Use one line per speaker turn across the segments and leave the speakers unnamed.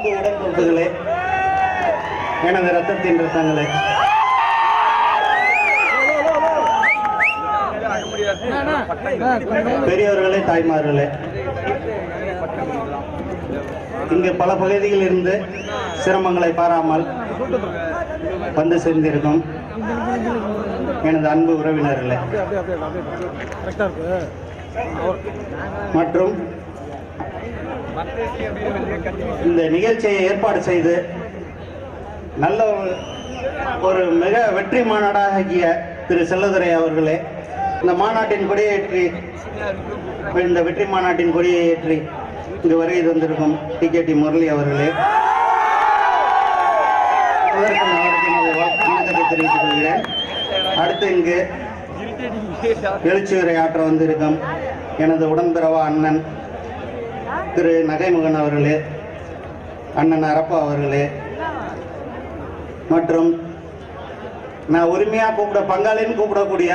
அன்பு உடன்பிறப்புகளே எனது ரத்தத்தின் ரத்தங்களே பெரியவர்களே தாய்மார்களே இங்கு பல பகுதிகளில் இருந்து சிரமங்களை பாராமல் வந்து சேர்ந்திருக்கும் எனது அன்பு உறவினர்களே. மற்றும் இந்த நிகழ்ச்சியை ஏற்பாடு செய்து நல்ல ஒரு ஒரு மிக வெற்றி மாநாடாகிய திரு செல்லதுரை அவர்களே இந்த மாநாட்டின் கொடியேற்றி இந்த வெற்றி மாநாட்டின் கொடியை ஏற்றி இங்கு வருகை தந்திருக்கும் டி கே டி முரளி அவர்களே வணக்கத்தை தெரிவித்துக் கொள்கிறேன். அடுத்து இங்கு எழுச்சி உரை ஆற்ற வந்திருக்கும் எனது உடன்பிறவா அண்ணன் திரு நகைமுகன் அவர்களே அண்ணன் அரப்பா அவர்களே மற்றும் நான் உரிமையாக கூப்பிட பங்காளின்னு கூப்பிடக்கூடிய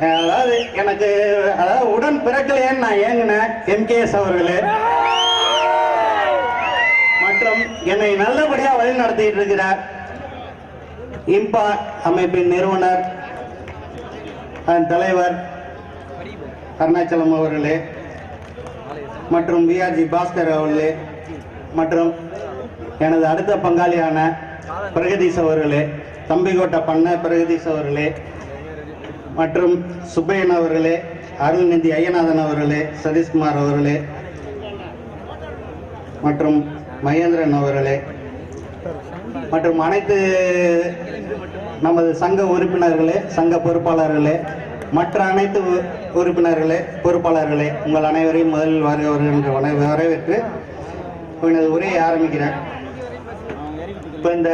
அதாவது எனக்கு அதாவது உடன் பிறக்கலையேன்னு நான் ஏங்கினேன் எம்கேஎஸ் அவர்களே மற்றும் என்னை நல்லபடியாக வழி நடத்திட்டு இருக்கிறார் இம்பா அமைப்பின் நிறுவனர் அதன் தலைவர் அருணாச்சலம் அவர்களே. மற்றும் விஆர்ஜி பாஸ்கர் அவர்களே மற்றும் எனது அடுத்த பங்காளியான பிரகதீஷ் அவர்களே தம்பிக்கோட்டை பண்ண பிரகதீஷ் அவர்களே மற்றும் சுப்பையன் அவர்களே அருள்நிதி ஐயநாதன் அவர்களே சதீஷ்குமார் அவர்களே மற்றும் மகேந்திரன் அவர்களே மற்றும் அனைத்து நமது சங்க உறுப்பினர்களே சங்க பொறுப்பாளர்களே மற்ற அனைத்து உறுப்பினர்களே பொறுப்பாளர்களே உங்கள் அனைவரையும் முதலில் வருகிறவர்கள் என்று வரவேற்று எனது உரையை ஆரம்பிக்கிறேன். இப்போ இந்த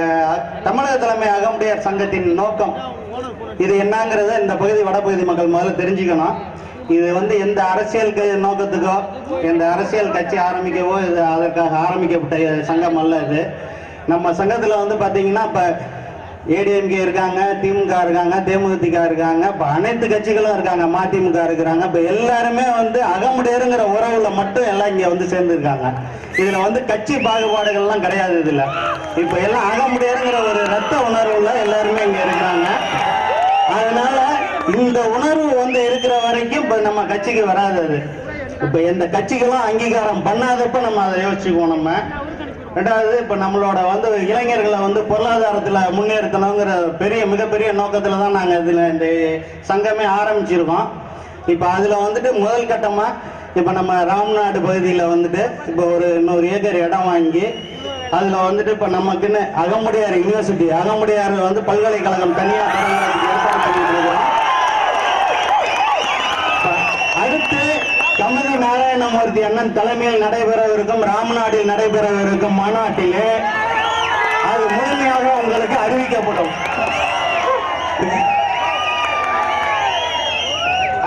தமிழக தலைமை அகமுடையார் சங்கத்தின் நோக்கம் இது என்னங்கிறத இந்த பகுதி வடபகுதி மக்கள் முதல்ல தெரிஞ்சுக்கணும். இது வந்து எந்த அரசியல் க- நோக்கத்துக்கோ எந்த அரசியல் கட்சி ஆரம்பிக்கவோ இது அதற்காக ஆரம்பிக்கப்பட்ட சங்கம் அல்ல இது. நம்ம சங்கத்தில் வந்து பார்த்தீங்கன்னா இப்போ ஏடிஎம்கே இருக்காங்க திமுக இருக்காங்க தேமுதிக இருக்காங்க இப்போ அனைத்து கட்சிகளும் இருக்காங்க மதிமுக இருக்கிறாங்க. இப்போ எல்லாருமே வந்து அகமுடையருங்கிற உறவுல மட்டும் எல்லாம் இங்கே வந்து சேர்ந்துருக்காங்க. இதில் வந்து கட்சி பாகுபாடுகள்லாம் கிடையாது இதில். இப்போ எல்லாம் அகமுடையருங்கிற ஒரு ரத்த உணர்வுல எல்லாருமே இங்கே இருக்கிறாங்க. அதனால இந்த உணர்வு வந்து இருக்கிற வரைக்கும் இப்போ நம்ம கட்சிக்கு வராது அது. இப்போ எந்த கட்சிகளும் அங்கீகாரம் பண்ணாதப்ப நம்ம அதை யோசிச்சுக்குவோம் நம்ம. ரெண்டாவது இப்போ நம்மளோட வந்து இளைஞர்களை வந்து பொருளாதாரத்தில் முன்னேற்றணுங்கிற பெரிய மிகப்பெரிய நோக்கத்தில் தான் நாங்கள் இதில் இந்த சங்கமே ஆரம்பிச்சிருக்கோம். இப்போ அதில் வந்துட்டு முதல் கட்டமாக இப்போ நம்ம ராம்நாடு பகுதியில் வந்துட்டு இப்போ ஒரு நூறு ஏக்கர் இடம் வாங்கி அதில் வந்துட்டு இப்போ நமக்குன்னு அகமுடையார் யூனிவர்சிட்டி அகமுடையார் வந்து பல்கலைக்கழகம் தனியாக தொடங்குறதுக்கு ஏற்பாடு பண்ணிட்டு இருக்கோம் அடுத்து கமதி நாராயணமூர்த்தி அண்ணன் தலைமையில் நடைபெறவிருக்கும் ராமநாடில் நடைபெறவிருக்கும் மாநாட்டிலே அது முழுமையாக உங்களுக்கு அறிவிக்கப்படும்.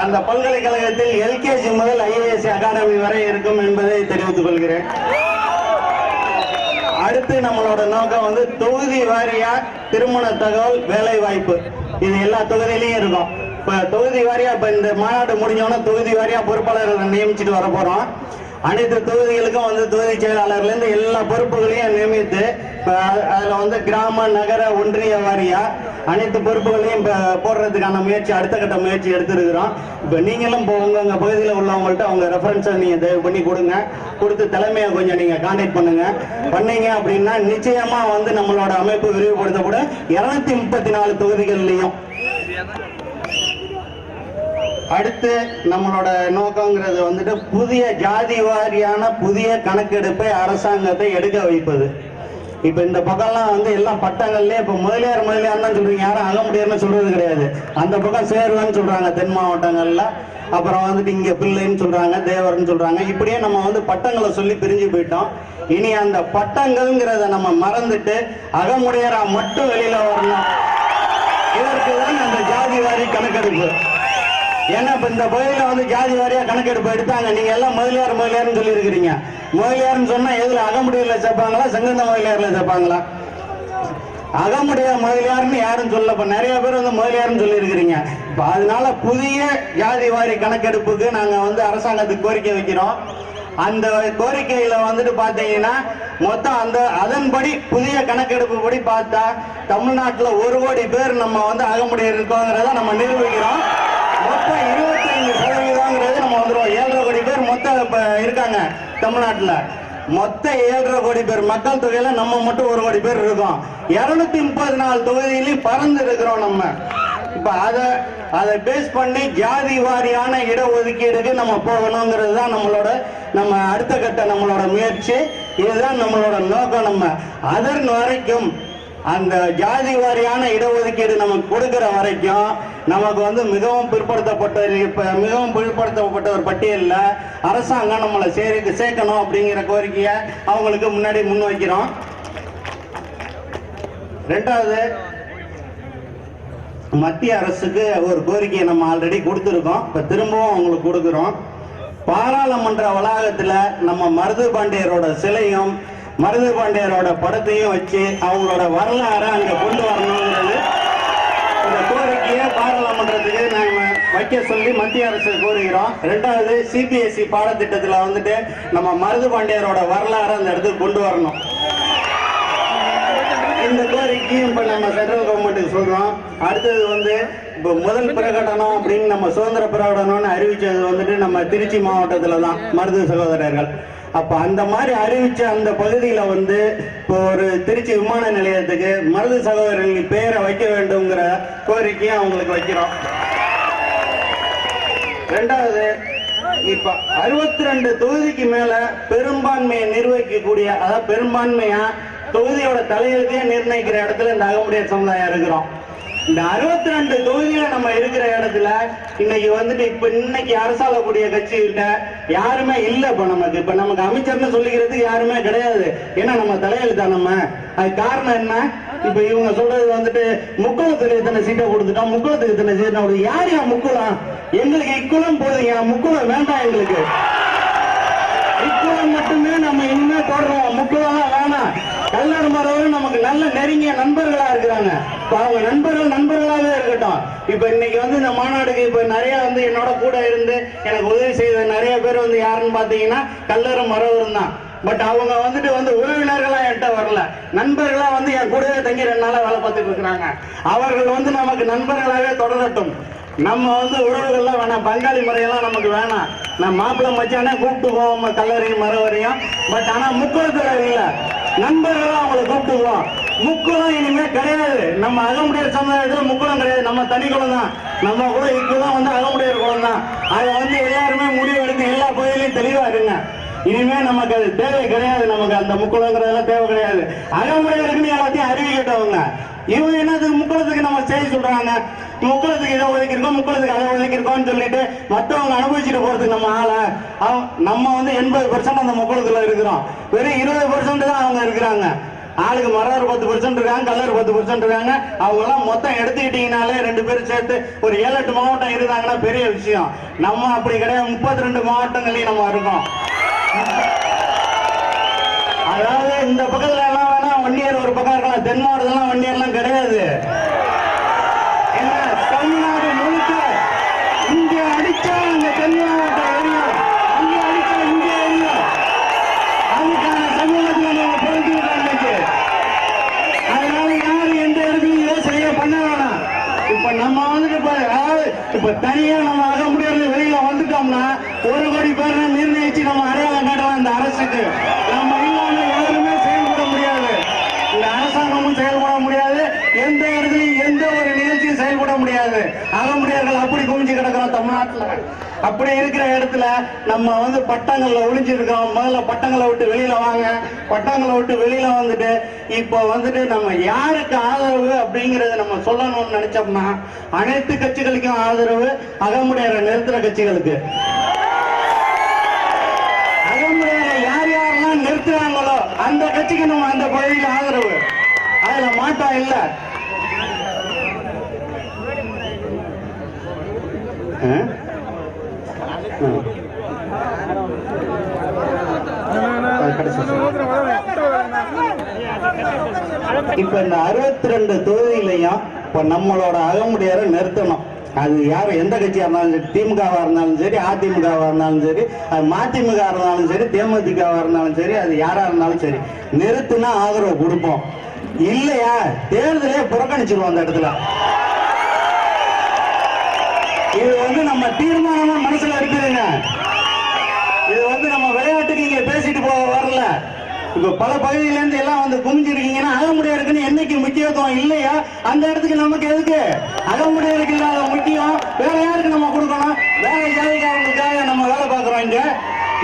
அந்த பல்கலைக்கழகத்தில் எல்கேஜி முதல் ஐஏஎஸ் அகாடமி வரை இருக்கும் என்பதை தெரிவித்துக் கொள்கிறேன். அடுத்து நம்மளோட நோக்கம் வந்து தொகுதி வாரியா திருமண தகவல் வேலை வாய்ப்பு இது எல்லா தொகுதியிலையும் இருக்கும். இப்போ தொகுதி வாரியா இப்ப இந்த மாநாடு முடிஞ்சோன்னா தொகுதி வாரியா பொறுப்பாளர்களை நியமிச்சுட்டு வர போறோம். அனைத்து தொகுதிகளுக்கும் வந்து தொகுதி செயலாளர்ல இருந்து எல்லா பொறுப்புகளையும் நியமித்து இப்ப அதுல வந்து கிராம நகர ஒன்றிய வாரியா அனைத்து பொறுப்புகளையும் இப்போ போடுறதுக்கான முயற்சி அடுத்த கட்ட முயற்சி எடுத்திருக்கிறோம். இப்ப நீங்களும் இப்போ உங்க பகுதியில் உள்ளவங்கள்ட்ட அவங்க ரெஃபரன்ஸை நீங்க தயவு பண்ணி கொடுங்க. கொடுத்து தலைமையை கொஞ்சம் நீங்க கான்டாக்ட் பண்ணுங்க. பண்ணீங்க அப்படின்னா நிச்சயமா வந்து நம்மளோட அமைப்பு விரிவுபடுத்தப்படும். இருநூத்தி முப்பத்தி நாலு தொகுதிகள்லையும். அடுத்து நம்மளோட நோக்கங்கிறது வந்துட்டு புதிய ஜாதி வாரியான புதிய கணக்கெடுப்பை அரசாங்கத்தை எடுக்க வைப்பது. இப்ப இந்த பக்கம்லாம் வந்து எல்லாம் பட்டங்கள்லயே இப்ப முதலியார் முதலியார் தான் சொல்றீங்க. யாரும் அக முடியாதுன்னு சொல்றது கிடையாது. அந்த பக்கம் சேர்வன்னு சொல்றாங்க தென் மாவட்டங்கள்ல. அப்புறம் வந்துட்டு இங்க பிள்ளைன்னு சொல்றாங்க தேவர்னு சொல்றாங்க. இப்படியே நம்ம வந்து பட்டங்களை சொல்லி பிரிஞ்சு போயிட்டோம். இனி அந்த பட்டங்கள்ங்கிறத நம்ம மறந்துட்டு அகமுடையரா மட்டும் வெளியில வரணும். இதற்கு தான் அந்த ஜாதி வாரி கணக்கெடுப்பு. ஏன்னா இப்ப இந்த கோயில வந்து ஜாதி வாரியா கணக்கெடுப்பு எடுத்தாங்க. நீங்க எல்லாம் முதலியார் முதலியார்னு சொல்லி இருக்கிறீங்க முதலியார்னு சொன்னா எதுல அகமுடியில சேர்ப்பாங்களா செங்கந்த முதலியார்ல சேர்ப்பாங்களா? அகமுடைய முதலியார்னு யாரும் சொல்ல இப்ப நிறைய பேர் வந்து முதலியார்னு சொல்லி இருக்கிறீங்க இப்ப அதனால புதிய ஜாதி வாரி கணக்கெடுப்புக்கு நாங்க வந்து அரசாங்கத்துக்கு கோரிக்கை வைக்கிறோம். அந்த கோரிக்கையில வந்துட்டு பாத்தீங்கன்னா மொத்தம் அந்த அதன்படி புதிய கணக்கெடுப்பு படி பார்த்தா தமிழ்நாட்டுல ஒரு கோடி பேர் நம்ம வந்து அகமுடைய இருக்கோங்கிறத நம்ம நிரூபிக்கிறோம். மொத்தம் இருபத்தைந்து சதவீதம்ங்கிறது நம்ம வந்துருவோம். ஏழரை கோடி பேர் மொத்தம் இப்போ இருக்காங்க தமிழ்நாட்டில். மொத்த ஏழரை கோடி பேர் மக்கள் தொகையில நம்ம மட்டும் ஒரு கோடி பேர் இருக்கோம். இருநூத்தி முப்பது நாலு தொகுதியிலையும் பறந்து இருக்கிறோம் நம்ம. இப்ப அதை அதை பேஸ் பண்ணி ஜாதி வாரியான இடஒதுக்கீடுக்கு நம்ம போகணுங்கிறது தான் நம்மளோட நம்ம அடுத்த கட்ட நம்மளோட முயற்சி. இதுதான் நம்மளோட நோக்கம் நம்ம. அதன் வரைக்கும் அந்த ஜாதி வாரியான இடஒதுக்கீடு நமக்கு கொடுக்கிற வரைக்கும் நமக்கு வந்து மிகவும் பிற்படுத்தப்பட்ட இப்போ மிகவும் பிற்படுத்தப்பட்ட ஒரு பட்டியலில் அரசாங்கம் நம்மளை சேர்க்க சேர்க்கணும் அப்படிங்கிற கோரிக்கையை அவங்களுக்கு முன்னாடி முன் வைக்கிறோம். ரெண்டாவது மத்திய அரசுக்கு ஒரு கோரிக்கையை நம்ம ஆல்ரெடி கொடுத்துருக்கோம். இப்போ திரும்பவும் அவங்களுக்கு கொடுக்குறோம். பாராளுமன்ற வளாகத்தில் நம்ம மருது பாண்டியரோட சிலையும் மருது பாண்டியரோட படத்தையும் வச்சு அவங்களோட வரலாறை அங்கே கொண்டு வரணுங்கிறது இந்த கோரிக்கையை பாராளுமன்றத்துக்கு நாம வைக்க சொல்லி மத்திய அரசு கோருகிறோம் ரெண்டாவது சிபிஎஸ்இ பாடத்திட்டத்தில் வந்துட்டு நம்ம மருது பாண்டியரோட வரலாறை அந்த இடத்துக்கு கொண்டு வரணும். இந்த கோரிக்கையும் இப்போ நம்ம சென்ட்ரல் கவர்மெண்ட்டுக்கு சொல்கிறோம் அடுத்தது வந்து இப்போ முதல் பிரகடனம் அப்படின்னு நம்ம சுதந்திர பிரகடனம்னு அறிவிச்சது வந்துட்டு நம்ம திருச்சி மாவட்டத்தில் தான் மருது சகோதரர்கள். அப்போ அந்த மாதிரி அறிவித்த அந்த பகுதியில் வந்து இப்போ ஒரு திருச்சி விமான நிலையத்துக்கு மருது சகோதரர்கள் பேரை வைக்க வேண்டுங்கிற கோரிக்கையும் அவங்களுக்கு வைக்கிறோம். ரெண்டாவது இப்ப அறுபத்தி ரெண்டு தொகுதிக்கு மேல பெரும்பான்மையை நிர்வகிக்கக்கூடிய அதாவது பெரும்பான்மையா தொகுதியோட தலையெழுத்தையே நிர்ணயிக்கிற இடத்துல இந்த அகமுடைய சமுதாயம் இருக்கிறோம். இந்த அறுபத்தி ரெண்டு தொகுதியில நம்ம இருக்கிற இடத்துல இன்னைக்கு வந்துட்டு இப்ப இன்னைக்கு அரசாளக்கூடிய கட்சிகிட்ட யாருமே இல்ல இப்ப நமக்கு. இப்ப நமக்கு அமைச்சர்னு சொல்லிக்கிறதுக்கு யாருமே கிடையாது. ஏன்னா நம்ம தலையெழுத்தா நம்ம? அது காரணம் என்ன? இப்ப இவங்க சொல்றது வந்துட்டு முக்குளத்துக்கு இத்தனை சீட்டை கொடுத்துட்டா முக்குளத்துக்கு இத்தனை சீட்டை கொடுத்து யார் யா முக்குளம்? எங்களுக்கு இக்குளம் போதுங்க முக்குளம் வேண்டாம் எங்களுக்கு. இக்குளம் மட்டுமே நம்ம இனிமே போடுறோம். முக்குளம் வேணாம். எல்லாரும் மரவரும் நமக்கு நல்ல நெருங்கிய நண்பர்களா இருக்கிறாங்க. இப்ப அவங்க நண்பர்கள் நண்பர்களாவே இருக்கட்டும். இப்ப இன்னைக்கு வந்து இந்த மாநாடுக்கு இப்ப நிறைய வந்து என்னோட கூட இருந்து எனக்கு உதவி செய்த நிறைய பேர் வந்து யாருன்னு பாத்தீங்கன்னா கல்லரும் மரவரும் தான். பட் அவங்க வந்துட்டு வந்து உறவினர்களா என்கிட்ட வரல. நண்பர்களா வந்து என் கூடவே தங்கி ரெண்டு நாளா வேலை பார்த்துட்டு இருக்கிறாங்க. அவர்கள் வந்து நமக்கு நண்பர்களாவே தொடரட்டும். நம்ம வந்து உறவுகள்லாம் வேணாம். பங்காளி முறையெல்லாம் நமக்கு வேணாம். நான் மாப்பிள்ளை மச்சானே கூப்பிட்டு போவோம் கல்லறையும் மரவரையும் பட் ஆனா முக்குளத்துல இல்லை. நண்பர்களா அவங்களை கூப்பிட்டுக்குவோம் முக்குளம் இனிமே கிடையாது. நம்ம அகமுடையர் சமுதாயத்துல முக்குளம் கிடையாது. நம்ம தனி குளம் தான். நம்ம கூட இப்பதான் வந்து அகமுடையர் குளம் தான். அதை வந்து எல்லாருமே முடிவு எடுத்து எல்லா பகுதியிலையும் தெளிவா இருங்க. இனிமே நமக்கு அது தேவை கிடையாது நமக்கு அந்த முக்குளங்கிறதெல்லாம் தேவை கிடையாது. அகமுடையருக்குன்னு எல்லாத்தையும் அறிவிக்கிட்டவங்க இவங்க என்னது? முக்குளத்துக்கு நம்ம செய்ய சொல்றாங்க. முக்குளத்துக்கு இதை உழைக்கிறோம் முக்குளத்துக்கு அதை உழைக்கிறோம்னு சொல்லிட்டு மற்றவங்க அனுபவிச்சுட்டு போறதுக்கு நம்ம ஆளை? அவ- நம்ம வந்து எண்பது பர்சன்ட் அந்த முக்குளத்துல இருக்கிறோம். வெறும் இருபது பர்சன்ட் தான் அவங்க இருக்கிறாங்க. ஆளுக்கு மரம் பத்து பர்சன்ட் இருக்காங்க கல்லர் பத்து பர்சன்ட் இருக்காங்க. அவங்க எல்லாம் மொத்தம் எடுத்துக்கிட்டீங்கனாலே ரெண்டு பேரும் சேர்த்து ஒரு ஏழு எட்டு மாவட்டம் இருந்தாங்கன்னா பெரிய விஷயம். நம்ம அப்படி கிடையாது. முப்பத்தி ரெண்டு மாவட்டங்களையும் நம்ம இருக்கோம். அதாவது இந்த பக்கத்துல எல்லாம் வேணா வண்டியர் ஒரு பக்கம் இருக்கலாம். தென் மாவட்டத்துல வண்டியர்லாம் கிடையாது என்ன தமிழ்நாடு முழுக்க இங்க அடிச்சா அந்த தென் மாவட்டம் எரியும் அங்க அடிச்சா இங்க எரியும் அதுக்கான சமூகத்துல நம்ம பிறந்துருக்கோம் இன்னைக்கு அதனால யாரும் எந்த இடத்துலயும் யோசனையே பண்ண வேணாம் இப்ப நம்ம வந்துட்டு இப்ப அதாவது இப்ப தனியா நம்ம ஆக முடியாது வெளியில வந்துட்டோம்னா ஒரு கோடி பேர் நிர்ணயிச்சு நம்ம அடையாளம் காட்டலாம் இந்த அரசுக்கு நம்ம இல்லாம யாருமே செயல்பட முடியாது இந்த அரசாங்கமும் செயல்பட முடியாது எந்த இடத்துலயும் எந்த ஒரு நிகழ்ச்சியும் செயல்பட முடியாது ஒளிஞ்சு கிடக்கிறோம் தமிழ்நாட்டுல. அப்படி இருக்கிற இடத்துல நம்ம வந்து பட்டங்கள்ல ஒளிஞ்சிருக்கோம் முதல்ல பட்டங்களை விட்டு வெளியில வாங்க. பட்டங்களை விட்டு வெளியில வந்துட்டு இப்போ வந்துட்டு நம்ம யாருக்கு ஆதரவு அப்படிங்கறத நம்ம சொல்லணும்னு நினைச்சோம்னா அனைத்து கட்சிகளுக்கும் ஆதரவு அகமுடையற நிறுத்துற கட்சிகளுக்கு. அகமுடையற யார் யாரெல்லாம் நிறுத்துறாங்களோ அந்த கட்சிக்கு நம்ம அந்த பகுதியில் ஆதரவு. அதுல மாற்றம் இல்ல. இப்ப இந்த அறுபத்தி ரெண்டு தொகுதியிலையும் இப்ப நம்மளோட அகமுடியார நிறுத்தணும். அது யார் எந்த கட்சியாக இருந்தாலும் சரி திமுகவாக இருந்தாலும் சரி அதிமுகவாக இருந்தாலும் சரி அது மதிமுக இருந்தாலும் சரி தேமுதிகவாக இருந்தாலும் சரி அது யாராக இருந்தாலும் சரி நிறுத்தினா ஆதரவு கொடுப்போம். இல்லையா? தேர்தலே புறக்கணிச்சிருவோம் அந்த இடத்துல. இது வந்து நம்ம தீர்மானமா மனசுல இருக்குதுங்க. இது வந்து நம்ம விளையாட்டுக்கு இங்க பேசிட்டு போக வரல. இப்ப பல பகுதியில இருந்து எல்லாம் வந்து குமிஞ்சிருக்கீங்கன்னா அகமுடையாருக்குன்னு என்னைக்கு முக்கியத்துவம் இல்லையா? அந்த இடத்துக்கு நமக்கு எதுக்கு? அகமுடையாருக்கு இல்லாத முக்கியம். வேற யாருக்கு நம்ம கொடுக்கணும்? வேற ஜாதிக்காரங்களுக்காக நம்ம வேலை பார்க்கறோம் இங்க.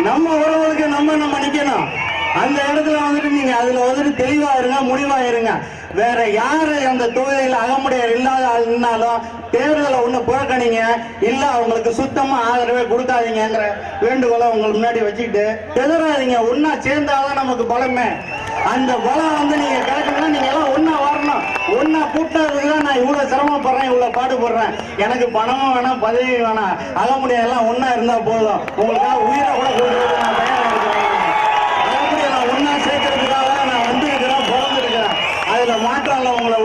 நம்ம உறவுகளுக்கு நம்ம நம்ம நிக்கணும். அந்த இடத்துல வந்துட்டு நீங்க அதுல வந்துட்டு தெளிவா இருங்க முடிவா இருங்க. வேற யாரு அந்த தொகுதியில் அகமுடையார் இல்லாத ஆளுனாலும் தேர்தலை ஒண்ணு புறக்கணிங்க இல்ல அவங்களுக்கு சுத்தமா ஆதரவே கொடுக்காதீங்கங்கிற வேண்டுகோளை உங்களுக்கு முன்னாடி வச்சுக்கிட்டு எதிராதீங்க. ஒன்னா சேர்ந்தாதான் நமக்கு பலமே. அந்த பலம் வந்து நீங்க கிடைக்கணும்னா நீங்க எல்லாம் ஒன்னா வரணும். ஒன்னா கூட்டாதுக்கு தான் நான் இவ்வளவு சிரமப்படுறேன் இவ்வளவு பாடுபடுறேன். எனக்கு பணமும் வேணாம் பதவி வேணாம். அகமுடையெல்லாம் எல்லாம் ஒன்னா இருந்தா போதும். உங்களுக்காக உயிரை கூட கொடுக்கணும் நான் தயாரா இருக்கிறேன் அகமுடையார் நான் ஒன்னா சேர்க்கறதுக்காக தான் நான் வந்திருக்கிறேன் பிறந்திருக்கிறேன் அதுல மாற்றம் இல்லை உங்களை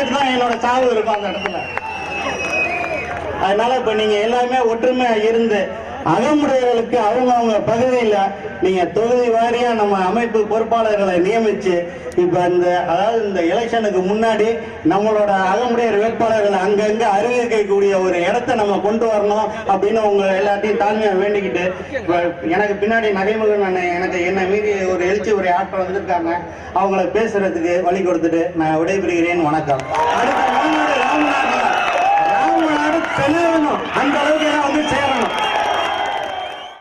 பார்த்துட்டு தான் என்னோட சாவு இருக்கும் அந்த இடத்துல. அதனால இப்ப நீங்க எல்லாமே ஒற்றுமையா இருந்து அகமுடையர்களுக்கு அவங்க அவங்க பகுதியில் நீங்க தொகுதி வாரியா நம்ம அமைப்பு பொறுப்பாளர்களை நியமிச்சு இப்ப இந்த அதாவது இந்த எலெக்ஷனுக்கு முன்னாடி நம்மளோட அகமுடையர் வேட்பாளர்களை அங்கங்க அறிவிக்கக்கூடிய ஒரு இடத்தை நம்ம கொண்டு வரணும் அப்படின்னு உங்க எல்லாத்தையும் தாழ்மையா வேண்டிக்கிட்டு எனக்கு பின்னாடி நகைமுகன் எனக்கு என்ன மீறி ஒரு எழுச்சி ஒரு ஆட்கள் வந்திருக்காங்க. அவங்கள பேசுறதுக்கு வழி கொடுத்துட்டு நான் விடைபெறுகிறேன். வணக்கம். அடுத்த மாநாடு ராமநாடு ராமநாடு அந்த அளவுக்கு வந்து சேர